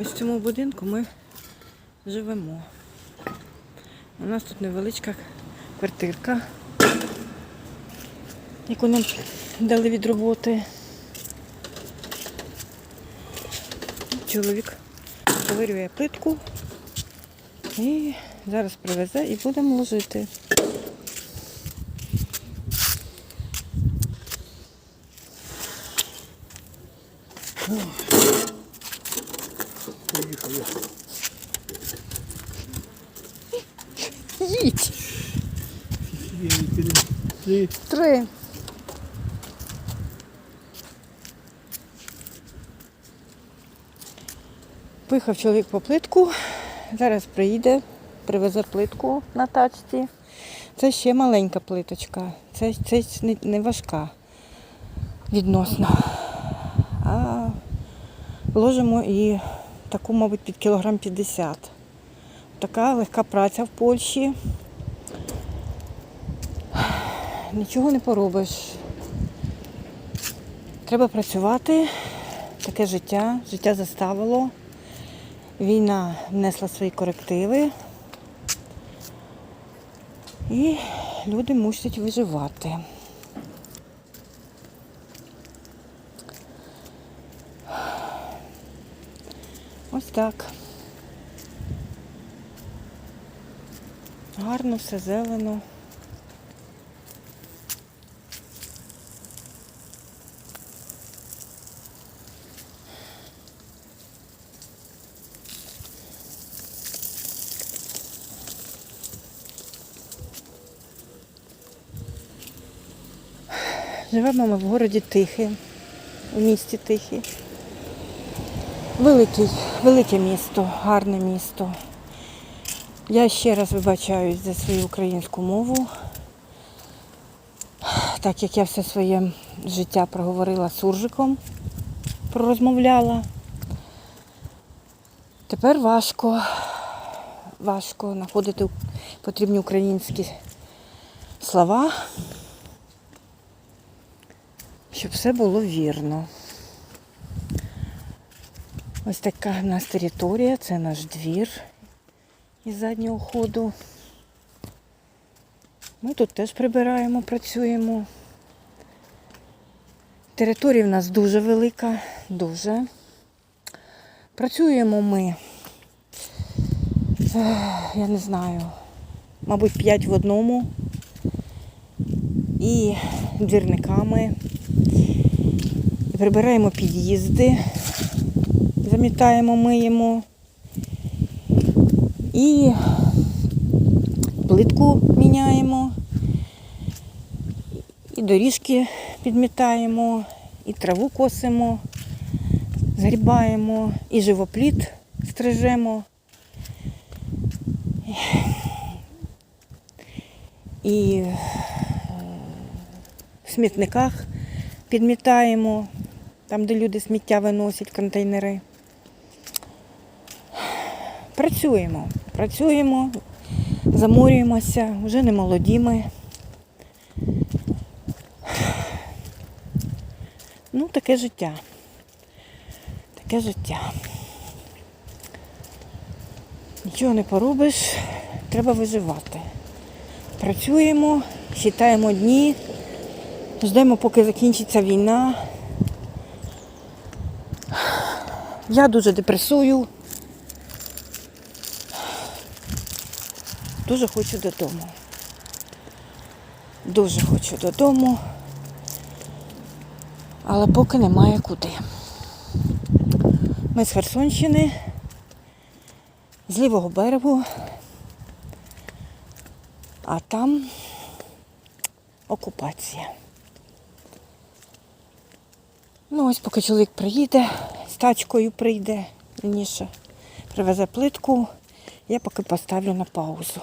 Ось в цьому будинку ми живемо. У нас тут невеличка квартирка, яку нам дали від роботи. Чоловік повирює плитку і зараз привезе і будемо ложити. Поїхав я. Їдь! Ти Три. Поїхав чоловік по плитку. Зараз приїде, привезе плитку на тачці. Це ще маленька плиточка. Це, це не, не важка відносно. А ложимо і таку, мабуть, під кілограм 50. Така легка праця в Польщі. Нічого не поробиш. Треба працювати. Таке життя. Життя заставило. Війна внесла свої корективи. І люди мусять виживати. Ось так. Гарно все зелено. Живемо ми в городі Тихий, у місті Тихий. Великий, велике місто, гарне місто. Я ще раз вибачаюсь за свою українську мову, так як я все своє життя проговорила суржиком, пророзмовляла. Тепер важко, важко знаходити потрібні українські слова, щоб все було вірно. Ось така в нас територія, це наш двір із заднього ходу. Ми тут теж прибираємо, працюємо. Територія в нас дуже велика, дуже. Працюємо ми, я не знаю, мабуть, 5 в одному. І двірниками. І прибираємо під'їзди, замітаємо, миємо. І плитку міняємо, і доріжки підмітаємо, і траву косимо, згрібаємо, і живопліт стрижемо. І е, в смітниках підмітаємо, там, де люди сміття виносять, контейнери. Працюємо, працюємо, заморюємося, вже не молоді ми. Ну, таке життя. Таке життя. Нічого не поробиш, треба виживати. Працюємо, читаємо дні, ждемо, поки закінчиться війна. Я дуже депресую. Дуже хочу додому. Дуже хочу додому. Але поки немає куди. Ми з Херсонщини, з лівого берегу, а там окупація. Ну ось поки чоловік приїде, з тачкою прийде, раніше привезе плитку, я поки поставлю на паузу.